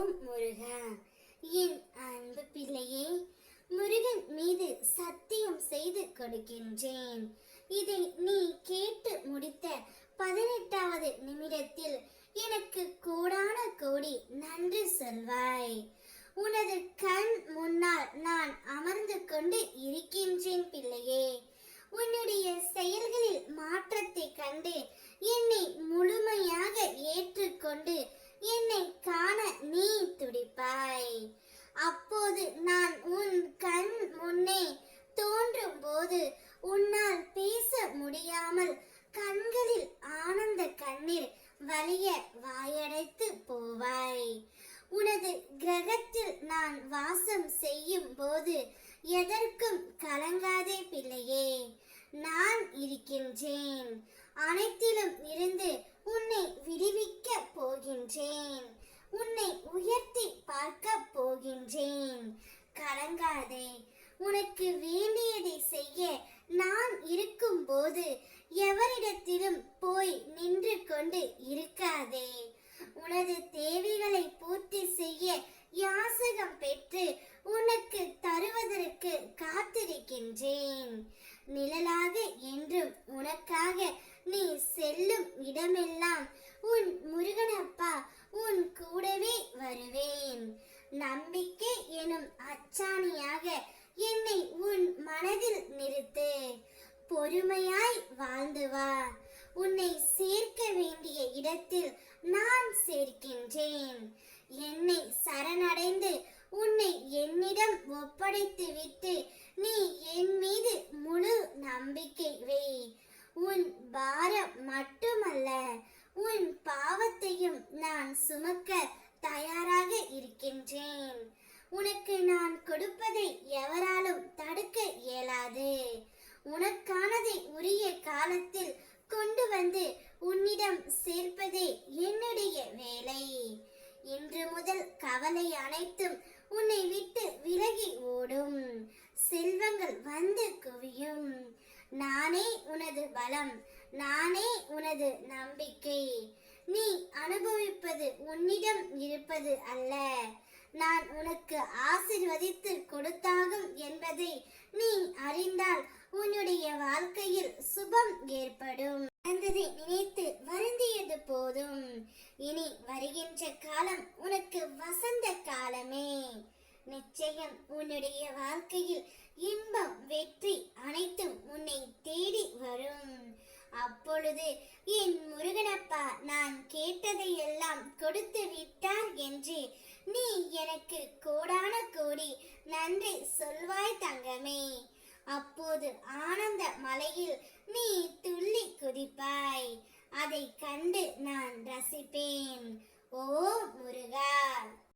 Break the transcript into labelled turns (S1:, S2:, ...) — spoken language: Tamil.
S1: ஓம் முருகா என் அன்பு பிள்ளையே முருகன் மீது சத்தியம் செய்து கொடுக்கின்றேன். இதை நீ கேட்டு முடித்த பதினெட்டாவது நிமிடத்தில் எனக்கு கோடான கோடி நன்றி சொல்வாய். உனது கண் முன்னால் நான் அமர்ந்து கொண்டு இருக்கின்றேன் பிள்ளையே. உன்னுடைய செயல்களில் மாற்றத்தை கண்டு என்னை முழுமையாக ஏற்றுக்கொண்டு என்னை காண நீ துடிப்பாய். அப்போது நான் உன் கண் முன்னே தோன்றும் போது உன்னால் பேச முடியாமல் கண்களில் ஆனந்த கண்ணீர் வலிய வாயடைத்து போவாய். உனது கிரகத்தில் நான் வாசம் செய்யும் போது எதற்கும் கலங்காதே பிள்ளையே. நான் இருக்கின்றேன். அனைத்திலும் இருந்து உன்னை விடுவிக்க போகின்றேன். உன்னை உயர்த்தி பார்க்க போகின்றேன். கலங்காதே. உனக்கு வேண்டியதை செய்ய நான் இருக்கும்போது எவரிடத்திலும் போய் நின்று கொண்டு இருக்காதே. உனது தேவைகளை பூர்த்தி செய்ய யாசகம் பெற்று உனக்கு தருவதற்கு காத்திருக்கின்றேன். நிழலாக என்றும் உனக்காக நீ செல்லும் இடமெல்லாம் உன் முருகனப்பா உன் கூடவே வருவேன். நம்பிக்கை எனும் அச்சாணியாக என்னை உன் மனதில் நிறுத்து. பொறுமையாய் வாழ்ந்து வா. உன்னை சேர்க்க வேண்டிய இடத்தில் நான் சேர்க்கின்றேன். என்னை சரணடைந்து உன்னை என்னிடம் ஒப்படைத்து விட்டு நீ என் மீது முழு நம்பிக்கை வை உன் பாரம் மட்டுமல்ல உன் பாவத்தையும் நான் சுமக்க தயாராக இருக்கின்றேன். உனக்கு நான் கொடுப்பதை எவராலும் தடுக்க இயலாது. உனக்கானதை உரிய காலத்தில் கொண்டு வந்து உன்னிடம் சேர்ப்பதே என்னுடைய வேலை. இன்று முதல் கவலை அனைத்தும் உன்னை விட்டு விலகி ஓடும். செல்வங்கள் வந்து குவியும். நானே உனது பலம் நானே உனது நம்பிக்கை. அனுபவிப்பது உன்னிடம் இருப்பது அல்ல. நான் உனக்கு ஆசிர்வதித்து கொடுத்தாகும் என்பதை நீ அறிந்தால் உன்னுடைய வாழ்க்கையில் சுபம் ஏற்படும் நடந்ததை நினைத்து வருந்தியது போதும். இனி வருகின்ற காலம் உனக்கு வசந்த காலமே. நிச்சயம் உன்னுடைய வாழ்க்கையில் இன்பம் வெற்றி அனைத்தும் உன்னை தேடி வரும். அப்பொழுது கேட்டதையெல்லாம் கொடுத்து விட்டார் என்று நீ எனக்கு கோடான கோடி நன்றி சொல்வாய் தங்கமே. அப்போது ஆனந்த மலையில் நீ துள்ளி குதிப்பாய். அதை கண்டு நான் ரசிப்பேன். ஓ முருகா!